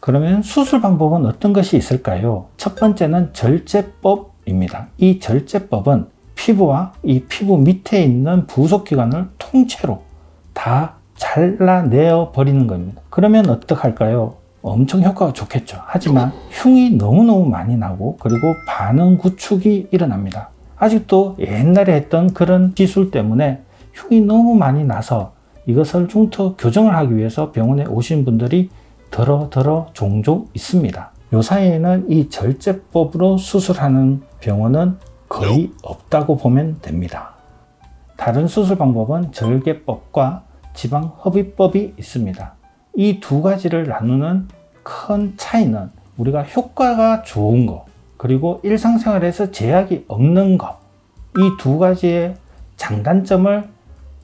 그러면 수술 방법은 어떤 것이 있을까요? 첫 번째는 절제법입니다. 이 절제법은 피부와 이 피부 밑에 있는 부속기관을 통째로 다 잘라내어 버리는 겁니다. 그러면 어떡할까요? 엄청 효과가 좋겠죠. 하지만 흉이 너무너무 많이 나고 그리고 반응 구축이 일어납니다. 아직도 옛날에 했던 그런 기술 때문에 흉이 너무 많이 나서 이것을 중터 교정을 하기 위해서 병원에 오신 분들이 더러더러 종종 있습니다. 요 사이에는 이 절제법으로 수술하는 병원은 거의 없다고 보면 됩니다. 다른 수술 방법은 절개법과 지방 흡입법이 있습니다. 이 두 가지를 나누는 큰 차이는 우리가 효과가 좋은 거, 그리고 일상생활에서 제약이 없는 것, 이 두 가지의 장단점을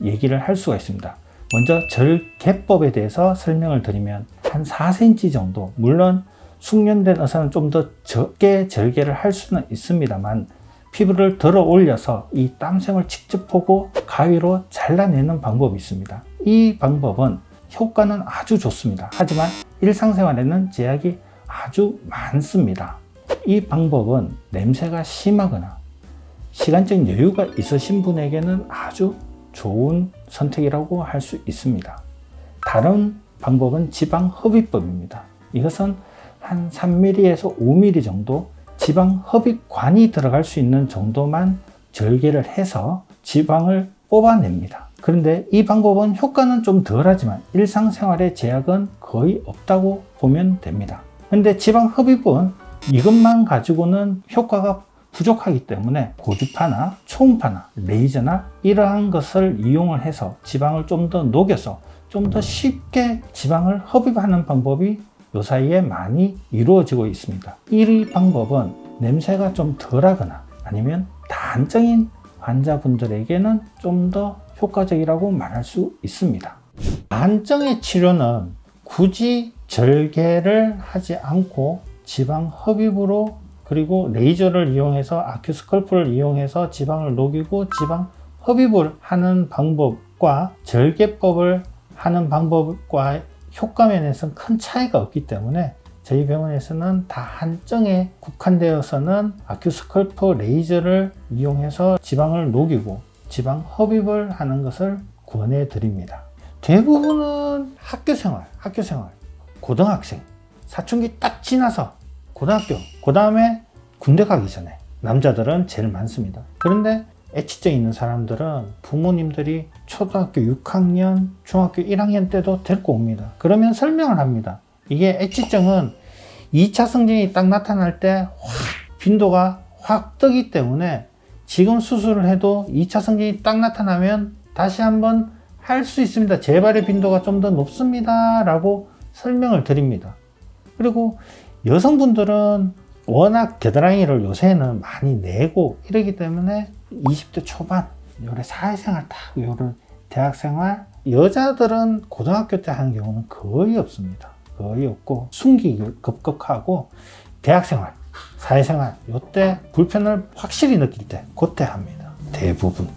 얘기를 할 수가 있습니다. 먼저 절개법에 대해서 설명을 드리면 한 4cm 정도, 물론 숙련된 의사는 좀 더 적게 절개를 할 수는 있습니다만 피부를 들어 올려서 이 땀샘을 직접 보고 가위로 잘라내는 방법이 있습니다. 이 방법은 효과는 아주 좋습니다. 하지만 일상생활에는 제약이 아주 많습니다. 이 방법은 냄새가 심하거나 시간적인 여유가 있으신 분에게는 아주 좋은 선택이라고 할 수 있습니다. 다른 방법은 지방 흡입법입니다. 이것은 한 3mm에서 5mm 정도 지방 흡입관이 들어갈 수 있는 정도만 절개를 해서 지방을 뽑아냅니다. 그런데 이 방법은 효과는 좀 덜하지만 일상생활에 제약은 거의 없다고 보면 됩니다. 근데 지방 흡입은 이것만 가지고는 효과가 부족하기 때문에 고주파나 초음파나 레이저나 이러한 것을 이용을 해서 지방을 좀 더 녹여서 좀 더 쉽게 지방을 흡입하는 방법이 요 사이에 많이 이루어지고 있습니다. 이 방법은 냄새가 좀 덜하거나 아니면 단정인 환자분들에게는 좀 더 효과적이라고 말할 수 있습니다. 단정의 치료는 굳이 절개를 하지 않고 지방 흡입으로 그리고 레이저를 이용해서 아큐스컬프를 이용해서 지방을 녹이고 지방 흡입을 하는 방법과 절개법을 하는 방법과 효과 면에서는 큰 차이가 없기 때문에 저희 병원에서는 다 한정에 국한되어서는 아큐스컬프 레이저를 이용해서 지방을 녹이고 지방 흡입을 하는 것을 권해 드립니다. 대부분은 학교 생활, 학교 생활, 고등학생, 사춘기 딱 지나서 고등학교, 그 다음에 군대 가기 전에 남자들은 제일 많습니다. 그런데 애치증 있는 사람들은 부모님들이 초등학교 6학년, 중학교 1학년 때도 데리고 옵니다. 그러면 설명을 합니다. 이게 애치증은 2차 성징이 딱 나타날 때 확 빈도가 확 뜨기 때문에 지금 수술을 해도 2차 성징이 딱 나타나면 다시 한번 할 수 있습니다. 재발의 빈도가 좀 더 높습니다. 라고 설명을 드립니다. 그리고 여성분들은 워낙 겨드랑이를 요새는 많이 내고 이러기 때문에 20대 초반, 요래 사회생활 딱 요런 대학생활 여자들은 고등학교 때 하는 경우는 거의 없습니다. 거의 없고 숨기기 급격하고 대학생활, 사회생활 요때 불편을 확실히 느낄 때 그때 합니다. 대부분.